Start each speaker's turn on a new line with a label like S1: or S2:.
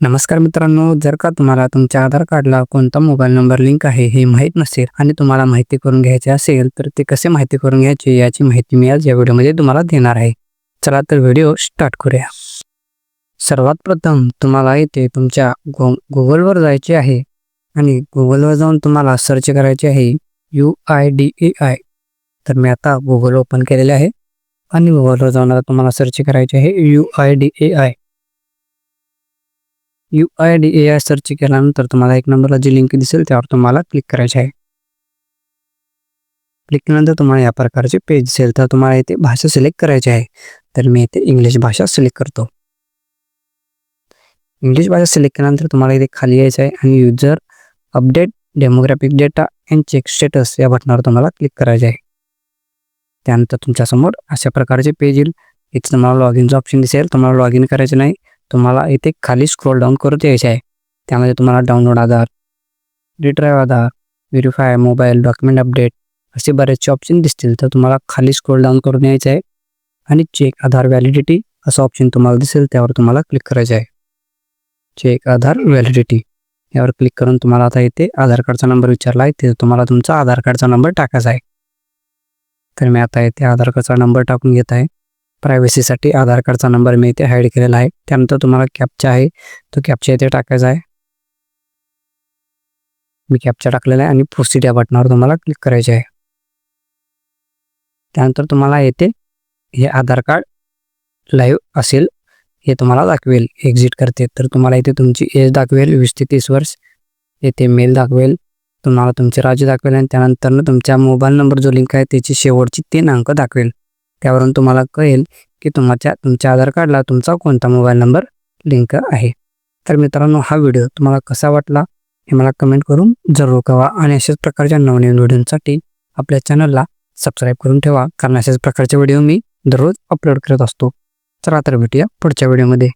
S1: नमस्कार मित्रांनो जर का तुम्हाला तुमच्या आधार कार्डला कोणता मोबाईल नंबर लिंक आहे हे माहीत नसेल आणि तुम्हाला माहिती करून घ्यायचे असेल तर ते कसे माहिती करून घ्यायचे याची माहिती मी आज या व्हिडिओमध्ये तुम्हाला देणार आहे. चला तर व्हिडिओ स्टार्ट करूया. सर्वात प्रथम तुम्हाला इथे तुमच्या गो गुगलवर जायचे आहे आणि गुगलवर जाऊन तुम्हाला सर्च करायचे आहे U I D A I. तर मी आता गुगल ओपन केलेले आहे आणि गुगलवर जाऊन आता तुम्हाला सर्च करायचे आहे U I D A I. U I D A I search केल्यानंतर तुम्हाला एक नंबरला जी लिंक दिसेल त्यावर तुम्हाला क्लिक करायचे आहे. क्लिक केल्यानंतर तुम्हाला या प्रकारचे पेज दिसेल. तर तुम्हाला इथे भाषा सिलेक्ट करायची आहे. तर मी इथे इंग्लिश भाषा सिलेक्ट करतो. इंग्लिश भाषा सिलेक्ट केल्यानंतर तुम्हाला इथे खाली यायचं आहे आणि user update demographic data and check status या बटनावर तुम्हाला क्लिक करायचे आहे. त्यानंतर तुमच्यासमोर अशा प्रकारचे पेज येईल. इथे तुम्हाला लॉग इनचं ऑप्शन दिसेल. तुम्हाला लॉग इन करायचं नाही. तुम्हाला इथे खाली स्क्रोल डाऊन करत यायचे आहे. त्यामध्ये तुम्हाला download Aadhaar retrieve Aadhaar verify mobile document update असे बरेचसे ऑप्शन दिसतील. तर तुम्हाला खाली स्क्रोल डाऊन करून यायचं आहे आणि चेक आधार व्हॅलिडिटी असं ऑप्शन तुम्हाला दिसेल त्यावर तुम्हाला क्लिक करायचं आहे. चेक आधार व्हॅलिडिटी यावर क्लिक करून तुम्हाला आता इथे आधार कार्डचा नंबर विचारला आहे. तिथे तुम्हाला तुमचा आधार कार्डचा नंबर टाकायचा आहे. तर मी आता इथे आधार कार्डचा नंबर टाकून घेत आहे. प्रायव्हसीसाठी आधार कार्डचा नंबर मी इथे हाईड केलेला आहे. त्यानंतर तुम्हाला कॅपचा आहे. तो कॅपचा इथे टाकायचा आहे. मी कॅपचा टाकलेला आहे आणि प्रोसीड या बटनावर तुम्हाला क्लिक करायचे आहे. त्यानंतर तुम्हाला येथे हे आधार कार्ड लाईव्ह असेल हे तुम्हाला दाखवेल. एक्झिट करते. तर तुम्हाला इथे तुमची एज दाखवेल वीस ते तीस वर्ष. येथे मेल दाखवेल. तुम्हाला तुमचे राज्य दाखवेल आणि त्यानंतर तुमच्या मोबाईल नंबर जो लिंक आहे त्याची शेवटची तीन अंक दाखवेल. त्यावरून तुम्हाला कळेल की तुमच्या तुमच्या आधार कार्डला तुमचा कोणता मोबाईल नंबर लिंक आहे. तर मित्रांनो हा व्हिडिओ तुम्हाला कसा वाटला हे मला कमेंट करून जरूर कळवा आणि अशाच प्रकारच्या नवनवीन व्हिडिओसाठी आपल्या चॅनलला सबस्क्राईब करून ठेवा कारण अशाच प्रकारचे व्हिडिओ मी दररोज अपलोड करत असतो. चला तर भेटूया पुढच्या व्हिडिओमध्ये.